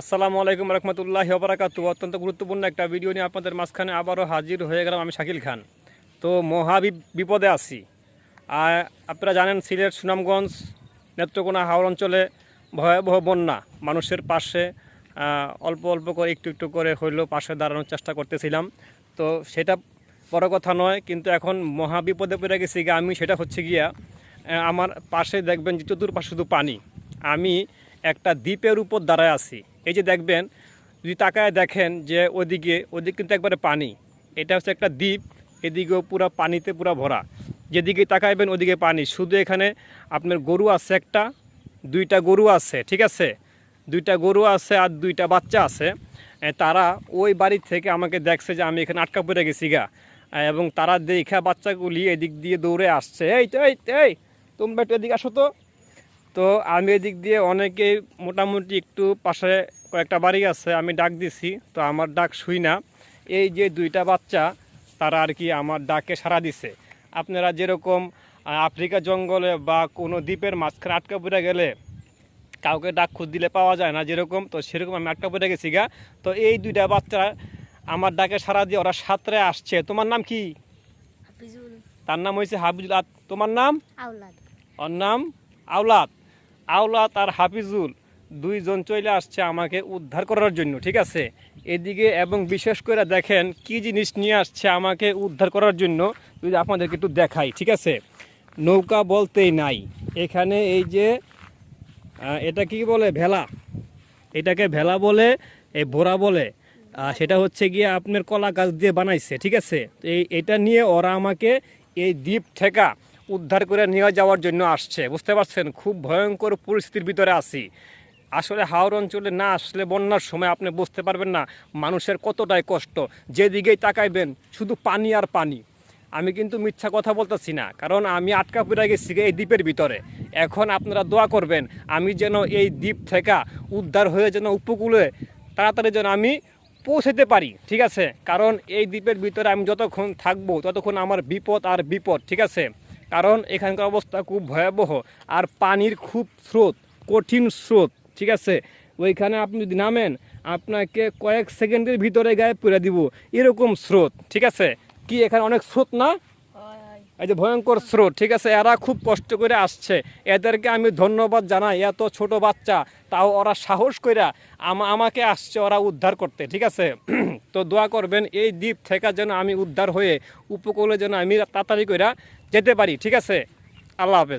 আসসালামু আলাইকুম রহমতুল্লাহ বারাকাতু অত্যন্ত গুরুত্বপূর্ণ একটা ভিডিও নিয়ে আপনাদের মাঝখানে আবারও হাজির হয়ে গেলাম আমি শাকিল খান। তো মহা বিপদে আছি। আর আপনারা জানেন, সিলেট, সুনামগঞ্জ, নেত্রকোনা, হাওড় অঞ্চলে ভয়াবহ বন্যা। মানুষের পাশে অল্প অল্প করে একটু একটু করে হইলেও পাশে দাঁড়ানোর চেষ্টা করতেছিলাম। তো সেটা বড় কথা নয়, কিন্তু এখন মহা বিপদে পড়ে গেছি গিয়ে আমি, সেটা হচ্ছে গিয়া আমার পাশে দেখবেন যে চতুর্পাশে শুধু পানি। আমি একটা দ্বীপের উপর দাঁড়ায় আছি। এই যে দেখবেন যদি তাকায় দেখেন যে ওদিকে ওদিকে কিন্তু একবারে পানি। এটা হচ্ছে একটা দ্বীপ এদিকেও পুরো পানিতে পুরো ভরা। যেদিকে তাকাইবেন ওদিকে পানি। শুধু এখানে আপনার গরু আছে একটা দুইটা গরু আছে ঠিক আছে? দুইটা গরু আছে আর দুইটা বাচ্চা আছে। তারা ওই বাড়ি থেকে আমাকে দেখছে যে আমি এখানে আটকা পড়ে গেছি গা। এবং তারা দেখা বাচ্চাগুলি এদিক দিয়ে দৌড়ে আসছে। এই তো এই তো, এই তোমরা একটু এদিকে আসো তো। তো আমি এদিক দিয়ে অনেকেই মোটামুটি একটু পাশে কয়েকটা বাড়ি আছে আমি ডাক দিছি তো আমার ডাক শুই না। এই যে দুইটা বাচ্চা তারা আর কি আমার ডাকে সাড়া দিছে। আপনারা যেরকম আফ্রিকা জঙ্গলে বা কোনো দ্বীপের মাঝখানে আটকা পড়ে গেলে কাউকে ডাক খুঁজ দিলে পাওয়া যায় না যেরকম তো সেরকম আমি আটকা পড়ে গেছি গা। তো এই দুইটা বাচ্চা আমার ডাকে সাড়া দিয়ে ওরা সাঁতরে আসছে। তোমার নাম কি? তার নাম হয়েছে হাবিজুল তোমার নাম? আউলাদ ওর নাম? আওলাদ। আওলাদ আর হাফিজুল দুইজন চলে আসছে আমাকে উদ্ধার করার জন্য, ঠিক আছে? এদিকে এবং বিশেষ করে দেখেন কি জিনিস নিয়ে আসছে আমাকে উদ্ধার করার জন্য যদি আপনাদেরকে একটু দেখাই, ঠিক আছে? নৌকা বলতেই নাই। এখানে এই যে এটা কি বলে, ভেলা? এটাকে ভেলা বলে এই বোরা বলে। সেটা হচ্ছে গিয়ে আপনার কলা গাছ দিয়ে বানাইছে, ঠিক আছে? এই, এটা নিয়ে ওরা আমাকে এই দ্বীপ থেকে উদ্ধার করে নিয়ে যাওয়ার জন্য আসছে। বুঝতে পারছেন? খুব ভয়ঙ্কর পরিস্থিতির ভিতরে আছি। আসলে হাওড় অঞ্চলে না আসলে বন্যার সময় আপনি বুঝতে পারবেন না মানুষের কতটাই কষ্ট। যেদিকেই তাকাইবেন, শুধু পানি আর পানি। আমি কিন্তু মিথ্যা কথা বলতেছি না, কারণ আমি আটকা পড়ে গেছি এই দ্বীপের ভিতরে। এখন আপনারা দোয়া করবেন, আমি যেন এই দ্বীপ থেকে উদ্ধার হয়ে যেন উপকূলে তাড়াতাড়ি যেন আমি পৌঁছাতে পারি, ঠিক আছে? কারণ এই দ্বীপের ভিতরে আমি যতক্ষণ থাকব, ততক্ষণ আমার বিপদ আর বিপদ, ঠিক আছে? কারণ এখানকার অবস্থা খুব ভয়াবহ আর পানির খুব স্রোত, কঠিন স্রোত, ঠিক আছে? ওইখানে আপনি যদি নামেন, আপনাকে কয়েক সেকেন্ডের ভিতরে গায়ে পুরে দিব এরকম স্রোত, ঠিক আছে? কি এখানে অনেক স্রোত না? এই যে ভয়ঙ্কর স্রোত, ঠিক আছে? এরা খুব কষ্ট করে আসছে। এদেরকে আমি ধন্যবাদ জানাই, এত ছোট বাচ্চা, তাও ওরা সাহস আমা- আমাকে আসছে, ওরা উদ্ধার করতে, ঠিক আছে? তো দোয়া করবেন, এই দ্বীপ থেকে যেন আমি উদ্ধার হয়ে উপকূলে যেন আমি তাড়াতাড়ি করে যেতে পারি, ঠিক আছে? আল্লাহ হাফেজ।